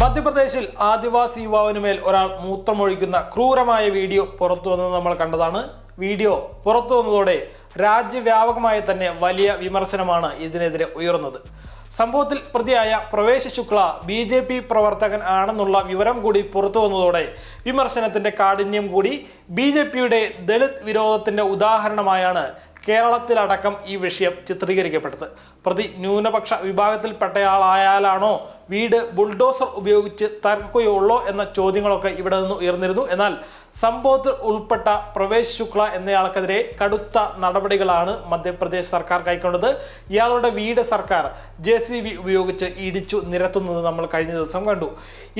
മധ്യപ്രദേശിൽ ആദിവാസി യുവാവിന് മേൽ ഒരാൾ മൂത്രമൊഴിക്കുന്ന ക്രൂരമായ വീഡിയോ പുറത്തു വന്നത് നമ്മൾ കണ്ടതാണ്. വീഡിയോ പുറത്തു വന്നതോടെ രാജ്യവ്യാപകമായി തന്നെ വലിയ വിമർശനമാണ് ഇതിനെതിരെ ഉയർന്നത്. സംഭവത്തിൽ പ്രതിയായ Pravesh Shukla B J P പ്രവർത്തകൻ ആണെന്നുള്ള വിവരം കൂടി പുറത്തു വന്നതോടെ വിമർശനത്തിന്റെ കാഠിന്യം കൂടി ബി ജെ പിയുടെ ദളിത് വിരോധത്തിന്റെ ഉദാഹരണമായാണ് കേരളത്തിലടക്കം ഈ വിഷയം ചിത്രീകരിക്കപ്പെട്ടത്. പ്രതി ന്യൂനപക്ഷ വിഭാഗത്തിൽപ്പെട്ടയാളായാലാണോ വീട് ബുൾഡോസർ ഉപയോഗിച്ച് തകർക്കുകയുള്ളോ എന്ന ചോദ്യങ്ങളൊക്കെ ഇവിടെ നിന്ന് ഉയർന്നിരുന്നു. എന്നാൽ സംഭവത്തിൽ ഉൾപ്പെട്ട പ്രവേശ് ശുക്ല എന്നയാൾക്കെതിരെ കടുത്ത നടപടികളാണ് മധ്യപ്രദേശ് സർക്കാർ കൈക്കൊണ്ടത്. ഇയാളുടെ വീട് സർക്കാർ ജെ സി ബി ഉപയോഗിച്ച് ഇടിച്ചു നിരത്തുന്നത് നമ്മൾ കഴിഞ്ഞ ദിവസം കണ്ടു.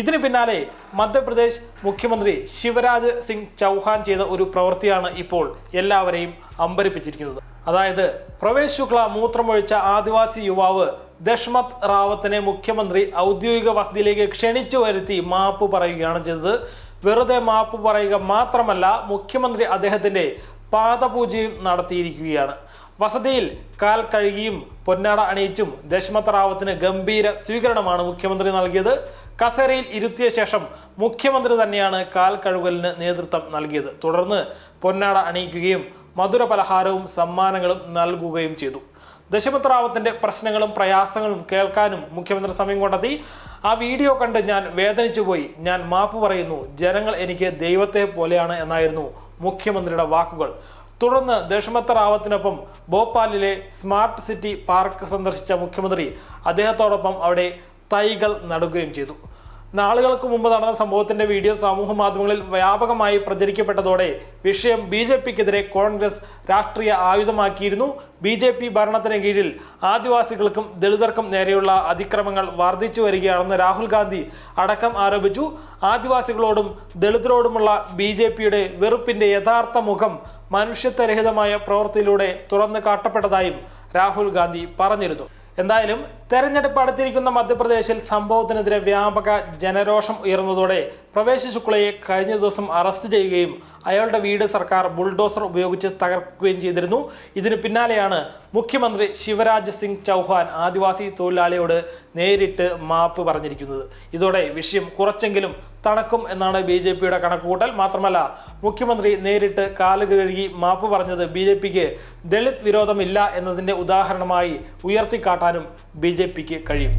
ഇതിന് പിന്നാലെ മധ്യപ്രദേശ് മുഖ്യമന്ത്രി ശിവരാജ് സിംഗ് ചൗഹാൻ ചെയ്ത ഒരു പ്രവൃത്തിയാണ് ഇപ്പോൾ എല്ലാവരെയും അമ്പരിപ്പിച്ചിരിക്കുന്നത്. അതായത് പ്രവേശ് ശുക്ല മൂത്രമൊഴിച്ച ആദിവാസി യുവാവ് ദഷ്മത് റാവത്തിനെ മുഖ്യമന്ത്രി ഔദ്യോഗിക വസതിയിലേക്ക് ക്ഷണിച്ചു വരുത്തി മാപ്പ് പറയുകയാണ് ചെയ്തത്. വെറുതെ മാപ്പ് പറയുക മാത്രമല്ല മുഖ്യമന്ത്രി അദ്ദേഹത്തിന്റെ പാദപൂജയും നടത്തിയിരിക്കുകയാണ്. വസതിയിൽ കാൽ കഴുകിയും പൊന്നാട അണിയിച്ചും ദശ്മത് റാവത്തിന് ഗംഭീര സ്വീകരണമാണ് മുഖ്യമന്ത്രി നൽകിയത്. കസേരയിൽ ഇരുത്തിയ ശേഷം മുഖ്യമന്ത്രി തന്നെയാണ് കാൽ കഴുകലിന് നേതൃത്വം നൽകിയത്. തുടർന്ന് പൊന്നാട അണിയിക്കുകയും മധുര പലഹാരവും സമ്മാനങ്ങളും നൽകുകയും ചെയ്തു. ദശപത്രാവത്തിന്റെ പ്രശ്നങ്ങളും പ്രയാസങ്ങളും കേൾക്കാനും മുഖ്യമന്ത്രി സമയം കണ്ടെത്തി. ആ വീഡിയോ കണ്ട് ഞാൻ വേദനിച്ചു പോയി. ഞാൻ മാപ്പ് പറയുന്നു ജനങ്ങൾ എനിക്ക് ദൈവത്തെ പോലെയാണ് എന്നായിരുന്നു മുഖ്യമന്ത്രിയുടെ വാക്കുകൾ. തുടർന്ന് ദശമത്ത് റാവത്തിനൊപ്പം ഭോപ്പാലിലെ സ്മാർട്ട് സിറ്റി പാർക്ക് സന്ദർശിച്ച മുഖ്യമന്ത്രി അദ്ദേഹത്തോടൊപ്പം അവിടെ തൈകൾ നടുകയും ചെയ്തു. നാളുകൾക്ക് മുമ്പ് നടന്ന സംഭവത്തിന്റെ വീഡിയോ സമൂഹ മാധ്യമങ്ങളിൽ വ്യാപകമായി പ്രചരിക്കപ്പെട്ടതോടെ വിഷയം ബി ജെ പിക്കെതിരെ കോൺഗ്രസ് രാഷ്ട്രീയ ആയുധമാക്കിയിരുന്നു. ബി ജെ പി ഭരണത്തിന് കീഴിൽ ആദിവാസികൾക്കും ദളിതർക്കും നേരെയുള്ള അതിക്രമങ്ങൾ വർദ്ധിച്ചു വരികയാണെന്ന് രാഹുൽ ഗാന്ധി അടക്കം ആരോപിച്ചു. ആദിവാസികളോടും ദളിതരോടുമുള്ള ബി ജെ പിയുടെ വെറുപ്പിന്റെ യഥാർത്ഥ മുഖം മനുഷ്യത്വരഹിതമായ പ്രവൃത്തിയിലൂടെ തുറന്നു കാട്ടപ്പെട്ടതായും രാഹുൽ ഗാന്ധി പറഞ്ഞിരുന്നു. എന്തായാലും തെരഞ്ഞെടുപ്പ് അടുത്തിരിക്കുന്ന മധ്യപ്രദേശിൽ സംഭവത്തിനെതിരെ വ്യാപക ജനരോഷം ഉയർന്നതോടെ പ്രവേശ് ശുക്ലയെ കഴിഞ്ഞ ദിവസം അറസ്റ്റ് ചെയ്യുകയും അയാളുടെ വീട് സർക്കാർ ബുൾഡോസർ ഉപയോഗിച്ച് തകർക്കുകയും ചെയ്തിരുന്നു. ഇതിന് പിന്നാലെയാണ് മുഖ്യമന്ത്രി ശിവരാജ് സിംഗ് ചൗഹാൻ ആദിവാസി തൊഴിലാളിയോട് നേരിട്ട് മാപ്പ് പറഞ്ഞിരിക്കുന്നത്. ഇതോടെ വിഷയം കുറച്ചെങ്കിലും തണക്കും എന്നാണ് ബി ജെ പിയുടെ കണക്കുകൂട്ടൽ. മാത്രമല്ല മുഖ്യമന്ത്രി നേരിട്ട് കാൽ കഴുകി മാപ്പ് പറഞ്ഞത് ബി ജെ പിക്ക് ദളിത് വിരോധമില്ല എന്നതിന്റെ ഉദാഹരണമായി ഉയർത്തിക്കാട്ടാനും ബി കഴിയും.